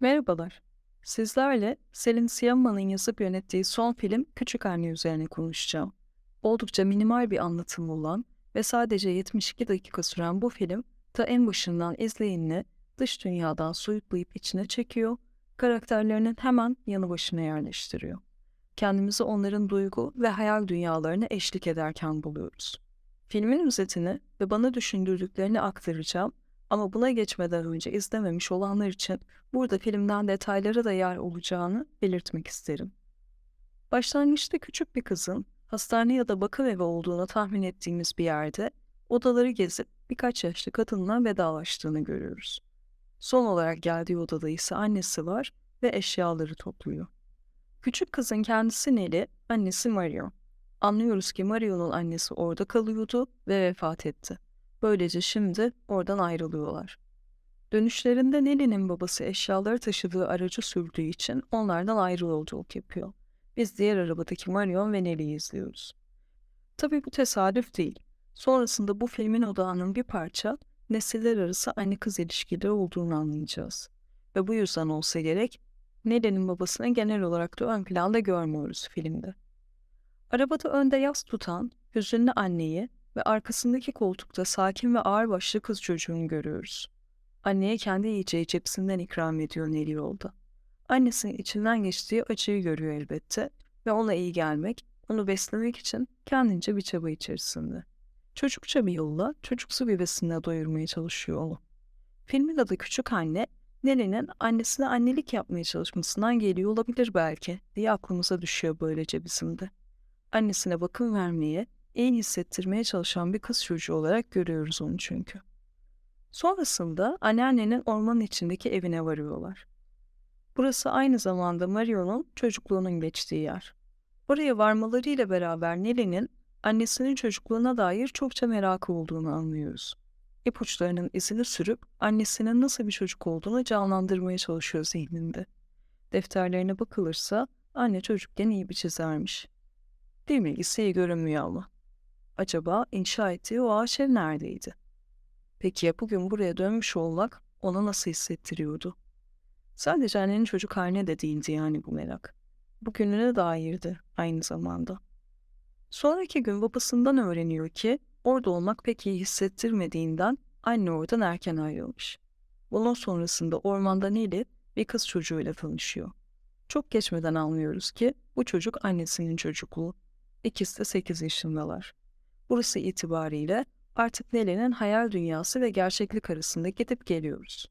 Merhabalar. Sizlerle Selin Siyama'nın yazıp yönettiği son film Küçük Anne üzerine konuşacağım. Oldukça minimal bir anlatımı olan ve sadece 72 dakika süren bu film, ta en başından izleyenini dış dünyadan soyutlayıp içine çekiyor, karakterlerinin hemen yanı başına yerleştiriyor. Kendimizi onların duygu ve hayal dünyalarına eşlik ederken buluyoruz. Filmin özetini ve bana düşündürdüklerini aktaracağım ama buna geçmeden önce izlememiş olanlar için burada filmden detaylara da yer olacağını belirtmek isterim. Başlangıçta küçük bir kızın hastane ya da bakım evi olduğunu tahmin ettiğimiz bir yerde odaları gezip birkaç yaşlı kadınla vedalaştığını görüyoruz. Son olarak geldiği odada ise annesi var ve eşyaları topluyor. Küçük kızın kendisi Neli, annesi Mario. Anlıyoruz ki Mario'nun annesi orada kalıyordu ve vefat etti. Böylece şimdi oradan ayrılıyorlar. Dönüşlerinde Nelly'nin babası eşyaları taşıdığı aracı sürdüğü için onlardan ayrı yolculuk yapıyor. Biz diğer arabadaki Marion ve Nelly'yi izliyoruz. Tabii bu tesadüf değil. Sonrasında bu filmin odağının bir parça nesiller arası anne kız ilişkileri olduğunu anlayacağız. Ve bu yüzden olsa gerek Nelly'nin babasını genel olarak da ön planda görmüyoruz filmde. Arabada önde yas tutan hüzünlü anneyi ve arkasındaki koltukta sakin ve ağırbaşlı kız çocuğunu görüyoruz. Anneye kendi yiyeceği cepsinden ikram ediyor Neli yolda. Annesinin içinden geçtiği acıyı görüyor elbette ve ona iyi gelmek, onu beslemek için kendince bir çaba içerisinde. Çocukça bir yolla çocuksu bir besinle doyurmaya çalışıyor onu. Filmin adı Küçük Anne, Nelly'nin annesine annelik yapmaya çalışmasından geliyor olabilir belki diye aklımıza düşüyor böylece bizim de. Annesine bakım vermeye, iyi hissettirmeye çalışan bir kız çocuğu olarak görüyoruz onu çünkü. Sonrasında anneannenin ormanın içindeki evine varıyorlar. Burası aynı zamanda Mario'nun çocukluğunun geçtiği yer. Oraya varmalarıyla beraber Nelly'nin annesinin çocukluğuna dair çokça merakı olduğunu anlıyoruz. İpuçlarının izini sürüp annesinin nasıl bir çocuk olduğunu canlandırmaya çalışıyor zihninde. Defterlerine bakılırsa anne çocukken iyi bir çizermiş. Dil bilgisi iyi görünmüyor ama. Acaba inşa ettiği o ağaç neredeydi? Peki ya bugün buraya dönmüş olmak ona nasıl hissettiriyordu? Sadece annenin çocuk haline de değildi yani bu merak. Bugününe dairdi aynı zamanda. Sonraki gün babasından öğreniyor ki orada olmak pek iyi hissettirmediğinden anne oradan erken ayrılmış. Bunun sonrasında ormanda Nili bir kız çocuğuyla tanışıyor. Çok geçmeden anlıyoruz ki bu çocuk annesinin çocukluğu. İkisi de 8 yaşındalar. Burası itibariyle artık Nelly'nin hayal dünyası ve gerçeklik arasında gidip geliyoruz.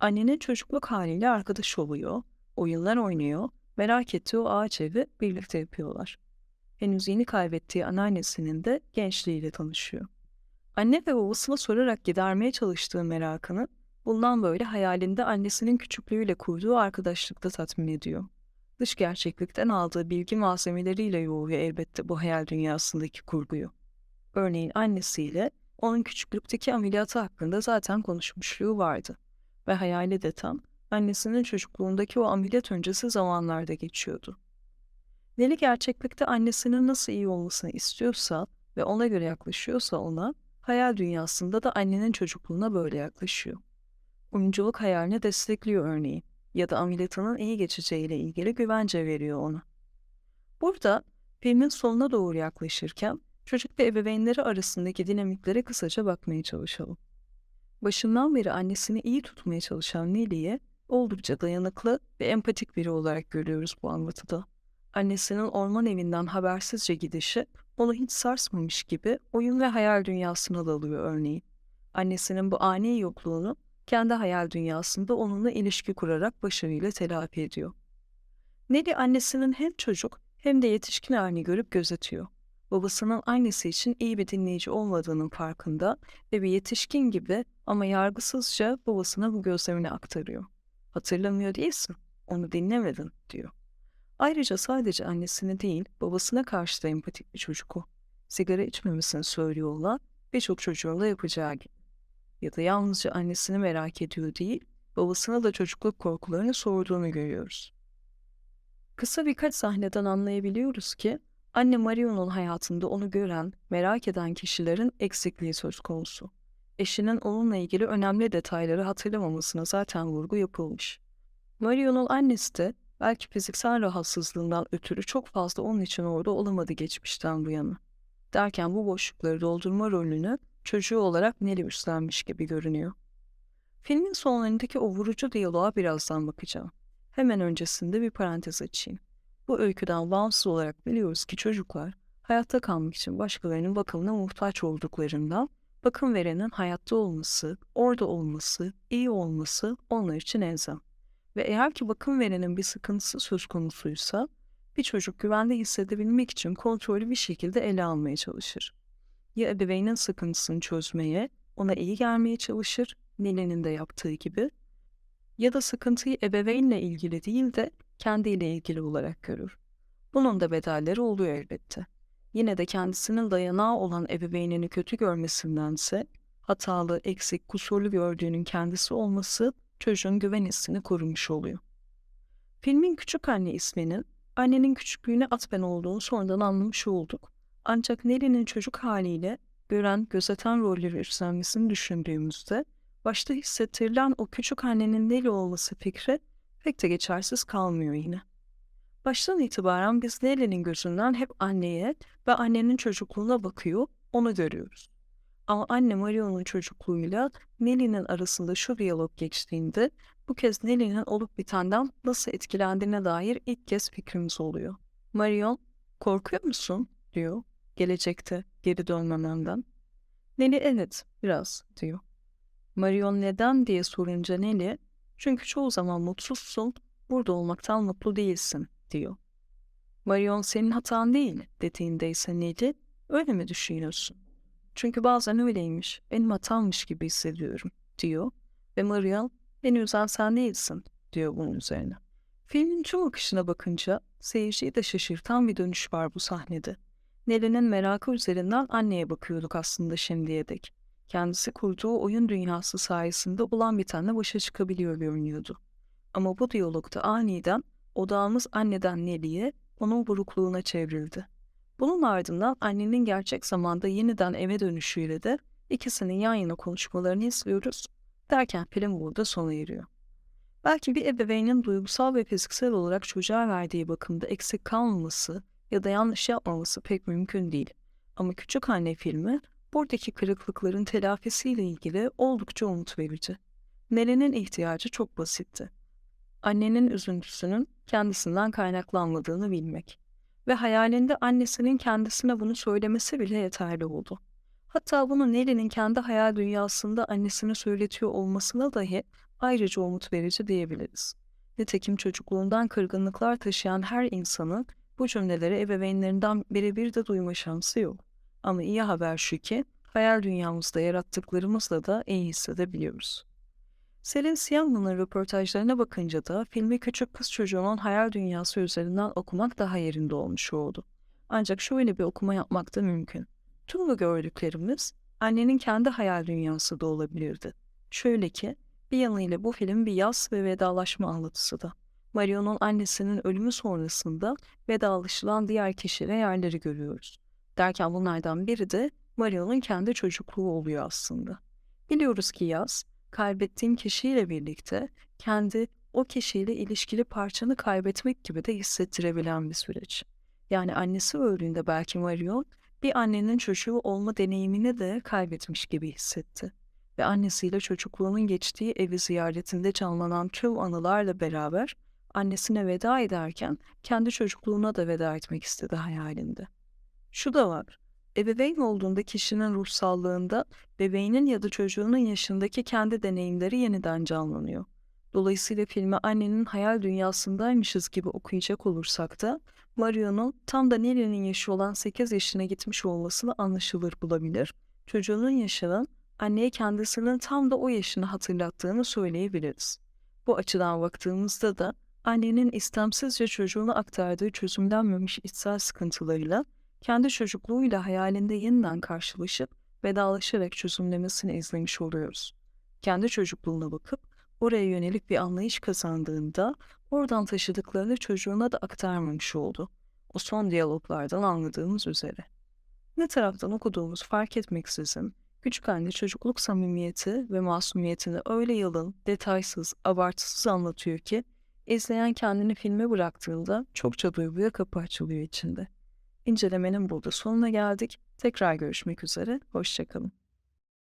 Annenin çocukluk haliyle arkadaş oluyor, oyunlar oynuyor, merak ettiği o ağaç evi birlikte yapıyorlar. Henüz yeni kaybettiği anneannesinin de gençliğiyle tanışıyor. Anne ve babasına sorarak gidermeye çalıştığı merakını bundan böyle hayalinde annesinin küçüklüğüyle kurduğu arkadaşlıkta tatmin ediyor. Dış gerçeklikten aldığı bilgi malzemeleriyle yoğuruyor elbette bu hayal dünyasındaki kurguyu. Örneğin annesiyle onun küçüklükteki ameliyatı hakkında zaten konuşmuşluğu vardı. Ve hayali de tam annesinin çocukluğundaki o ameliyat öncesi zamanlarda geçiyordu. Neli gerçeklikte annesinin nasıl iyi olmasını istiyorsa ve ona göre yaklaşıyorsa ona, hayal dünyasında da annenin çocukluğuna böyle yaklaşıyor. Oyunculuk hayalini destekliyor örneğin ya da ameliyatının iyi geçeceğiyle ilgili güvence veriyor ona. Burada filmin sonuna doğru yaklaşırken çocuk ve ebeveynleri arasındaki dinamiklere kısaca bakmaya çalışalım. Başından beri annesini iyi tutmaya çalışan Neli'yi oldukça dayanıklı ve empatik biri olarak görüyoruz bu anlatıda. Annesinin orman evinden habersizce gidişi onu hiç sarsmamış gibi oyun ve hayal dünyasına dalıyor örneğin. Annesinin bu ani yokluğunu kendi hayal dünyasında onunla ilişki kurarak başarıyla telafi ediyor. Nelly annesinin hem çocuk hem de yetişkin halini görüp gözetiyor. Babasının annesi için iyi bir dinleyici olmadığının farkında ve bir yetişkin gibi ama yargısızca babasına bu gözlemini aktarıyor. Hatırlamıyor değilsin, onu dinlemedin diyor. Ayrıca sadece annesini değil, babasına karşı da empatik bir çocuk o. Sigara içmemesini söylüyorlar, birçok çocuğun da yapacağı gibi. Ya da yalnızca annesini merak ediyor değil, babasına da çocukluk korkularını sorduğunu görüyoruz. Kısa birkaç sahneden anlayabiliyoruz ki anne Marion'un hayatında onu gören, merak eden kişilerin eksikliği söz konusu. Eşinin onunla ilgili önemli detayları hatırlamamasına zaten vurgu yapılmış. Marion'un annesi de belki fiziksel rahatsızlığından ötürü çok fazla onun için orada olamadı geçmişten bu yana. Derken bu boşlukları doldurma rolünü çocuğu olarak Nelly üstlenmiş gibi görünüyor. Filmin sonlarındaki o vurucu diyaloğa birazdan bakacağım. Hemen öncesinde bir parantez açayım. Bu öyküden bağımsız olarak biliyoruz ki çocuklar hayatta kalmak için başkalarının bakımına muhtaç olduklarından bakım verenin hayatta olması, orada olması, iyi olması onlar için elzem. Ve eğer ki bakım verenin bir sıkıntısı söz konusuysa bir çocuk güvende hissedebilmek için kontrolü bir şekilde ele almaya çalışır. Ya ebeveynin sıkıntısını çözmeye, ona iyi gelmeye çalışır, Nile'nin de yaptığı gibi, ya da sıkıntıyı ebeveynle ilgili değil de kendiyle ilgili olarak görür. Bunun da bedelleri oluyor elbette. Yine de kendisinin dayanağı olan ebeveynini kötü görmesindense, hatalı, eksik, kusurlu gördüğünün kendisi olması çocuğun güven hissini korumuş oluyor. Filmin Küçük Anne isminin annenin küçüklüğüne atfen olduğunu sonradan anlamış olduk. Ancak Nelly'nin çocuk haliyle gören, gözeten rolleri üstlenmesini düşündüğümüzde başta hissettirilen o küçük annenin Nelly olması fikri pek de geçersiz kalmıyor yine. Baştan itibaren biz Nelly'nin gözünden hep anneye ve annenin çocukluğuna bakıyor, onu görüyoruz. Ama anne Marion'un çocukluğuyla Nelly'nin arasında şu diyalog geçtiğinde bu kez Nelly'nin olup bitenden nasıl etkilendiğine dair ilk kez fikrimiz oluyor. Marion, korkuyor musun? diyor gelecekte geri dönmememden. Nelly evet biraz diyor. Marion neden diye sorunca Nelly, çünkü çoğu zaman mutsuzsun, burada olmaktan mutlu değilsin diyor. Marion senin hatan değil dediğinde ise Nelly, öyle mi düşünüyorsun? Çünkü bazen öyleymiş, benim hatammış gibi hissediyorum diyor. Ve Marion, beni üzen sen değilsin diyor bunun üzerine. Filmin tüm akışına bakınca seyirciyi de şaşırtan bir dönüş var bu sahnede. Nelly'nin merakı üzerinden anneye bakıyorduk aslında şimdiye dek. Kendisi kurduğu oyun dünyası sayesinde olan bir tane başa çıkabiliyor görünüyordu. Ama bu diyalogda aniden odağımız anneden Nelly'ye, onun burukluğuna çevrildi. Bunun ardından annenin gerçek zamanda yeniden eve dönüşüyle de ikisinin yan yana konuşmalarını izliyoruz. Derken film burada sona eriyor. Belki bir ebeveynin duygusal ve fiziksel olarak çocuğa verdiği bakımda eksik kalmaması ya da yanlış yapmaması pek mümkün değil. Ama Küçük Anne filmi buradaki kırıklıkların telafisiyle ilgili oldukça umut verici. Nelen'in ihtiyacı çok basitti. Annenin üzüntüsünün kendisinden kaynaklanmadığını bilmek ve hayalinde annesinin kendisine bunu söylemesi bile yeterli oldu. Hatta bunu Nelly'nin kendi hayal dünyasında annesine söyletiyor olmasına dahi ayrıca umut verici diyebiliriz. Nitekim çocukluğundan kırgınlıklar taşıyan her insanın bu cümleleri ebeveynlerinden birebir de duyma şansı yok. Ama iyi haber şu ki hayal dünyamızda yarattıklarımızla da iyi hissedebiliyoruz. Selin Siyanlı'nın röportajlarına bakınca da filmi küçük kız çocuğunun hayal dünyası üzerinden okumak daha yerinde olmuş oldu. Ancak şöyle bir okuma yapmak da mümkün. Tüm bu gördüklerimiz annenin kendi hayal dünyası da olabilirdi. Şöyle ki, bir yanıyla bu film bir yaz ve vedalaşma anlatısı da. Marion'un annesinin ölümü sonrasında vedalaşılan diğer kişi ve yerleri görüyoruz. Derken bunlardan biri de Marion'un kendi çocukluğu oluyor aslında. Biliyoruz ki yaz, kaybettiğin kişiyle birlikte kendi o kişiyle ilişkili parçanı kaybetmek gibi de hissettirebilen bir süreç. Yani annesi öldüğünde belki Marion bir annenin çocuğu olma deneyimini de kaybetmiş gibi hissetti. Ve annesiyle çocukluğunun geçtiği evi ziyaretinde canlanan tüm anılarla beraber annesine veda ederken kendi çocukluğuna da veda etmek istedi hayalinde. Şu da var, ebeveyn olduğunda kişinin ruhsallığında bebeğinin ya da çocuğunun yaşındaki kendi deneyimleri yeniden canlanıyor. Dolayısıyla filmi annenin hayal dünyasındaymışız gibi okuyacak olursak da Mario'nun tam da Nelly'nin yaşı olan 8 yaşına gitmiş olmasını anlaşılır bulabilir. Çocuğunun yaşının anneye kendisinin tam da o yaşını hatırlattığını söyleyebiliriz. Bu açıdan baktığımızda da annenin istemsizce çocuğuna aktardığı çözümlenmemiş içsel sıkıntılarıyla kendi çocukluğuyla hayalinde yeniden karşılaşıp vedalaşarak çözümlemesini izlemiş oluyoruz. Kendi çocukluğuna bakıp oraya yönelik bir anlayış kazandığında oradan taşıdıklarını çocuğuna da aktarmamış oldu. O son diyaloglardan anladığımız üzere. Ne taraftan okuduğumuz fark etmeksizin küçük anne çocukluk samimiyeti ve masumiyetini öyle yalın, detaysız, abartısız anlatıyor ki İzleyen kendini filme bıraktığında çokça duyguya kapı açılıyor içinde. İncelemenin burada sonuna geldik. Tekrar görüşmek üzere, hoşçakalın.